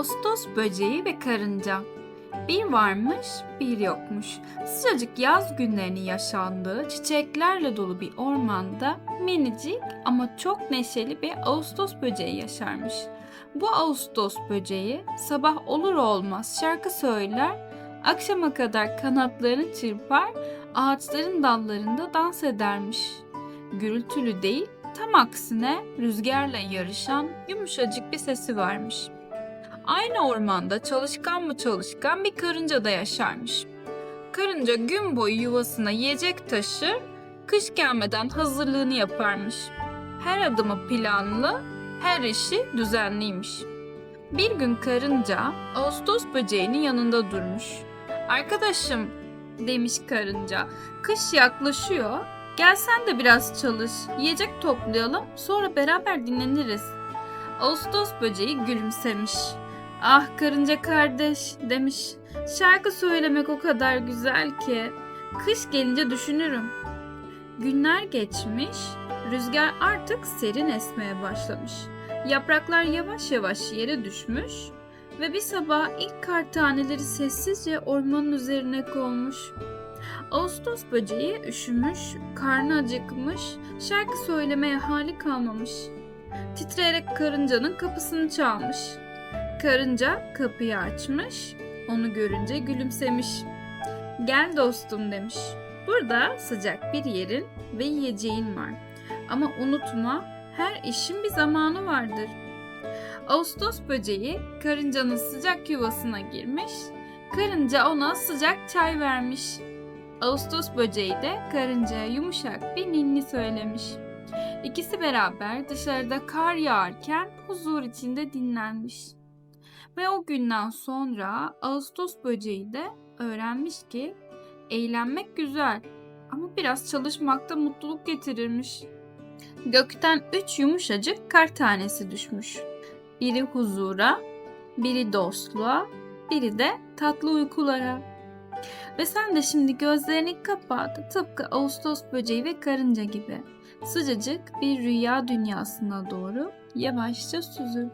Ağustos böceği ve karınca. Bir varmış, bir yokmuş. Sıcacık yaz günlerinin yaşandığı çiçeklerle dolu bir ormanda minicik ama çok neşeli bir Ağustos böceği yaşarmış. Bu Ağustos böceği sabah olur olmaz şarkı söyler, akşama kadar kanatlarını çırpar, ağaçların dallarında dans edermiş. Gürültülü değil, tam aksine rüzgarla yarışan yumuşacık bir sesi varmış. Aynı ormanda çalışkan mı çalışkan bir karınca da yaşarmış. Karınca gün boyu yuvasına yiyecek taşır, kış gelmeden hazırlığını yaparmış. Her adımı planlı, her işi düzenliymiş. Bir gün karınca Ağustos böceğinin yanında durmuş. Arkadaşım demiş karınca, kış yaklaşıyor. Gel sen de biraz çalış, yiyecek toplayalım, sonra beraber dinleniriz. Ağustos böceği gülümsemiş. Ah karınca kardeş demiş. Şarkı söylemek o kadar güzel ki. Kış gelince düşünürüm. Günler geçmiş, rüzgar artık serin esmeye başlamış. Yapraklar yavaş yavaş yere düşmüş ve bir sabah ilk kar taneleri sessizce ormanın üzerine konmuş. Ağustos böceği üşümüş, karnı acıkmış, şarkı söylemeye hali kalmamış. Titreyerek karıncanın kapısını çalmış. Karınca kapıyı açmış, onu görünce gülümsemiş. Gel dostum demiş. Burada sıcak bir yerin ve yiyeceğin var. Ama unutma her işin bir zamanı vardır. Ağustos böceği karıncanın sıcak yuvasına girmiş. Karınca ona sıcak çay vermiş. Ağustos böceği de karıncaya yumuşak bir ninni söylemiş. İkisi beraber dışarıda kar yağarken huzur içinde dinlenmiş. Ve o günden sonra Ağustos böceği de öğrenmiş ki eğlenmek güzel ama biraz çalışmak da mutluluk getirirmiş. Gökten üç yumuşacık kar tanesi düşmüş. Biri huzura, biri dostluğa, biri de tatlı uykulara. Ve sen de şimdi gözlerini kapat tıpkı Ağustos böceği ve karınca gibi sıcacık bir rüya dünyasına doğru yavaşça süzül.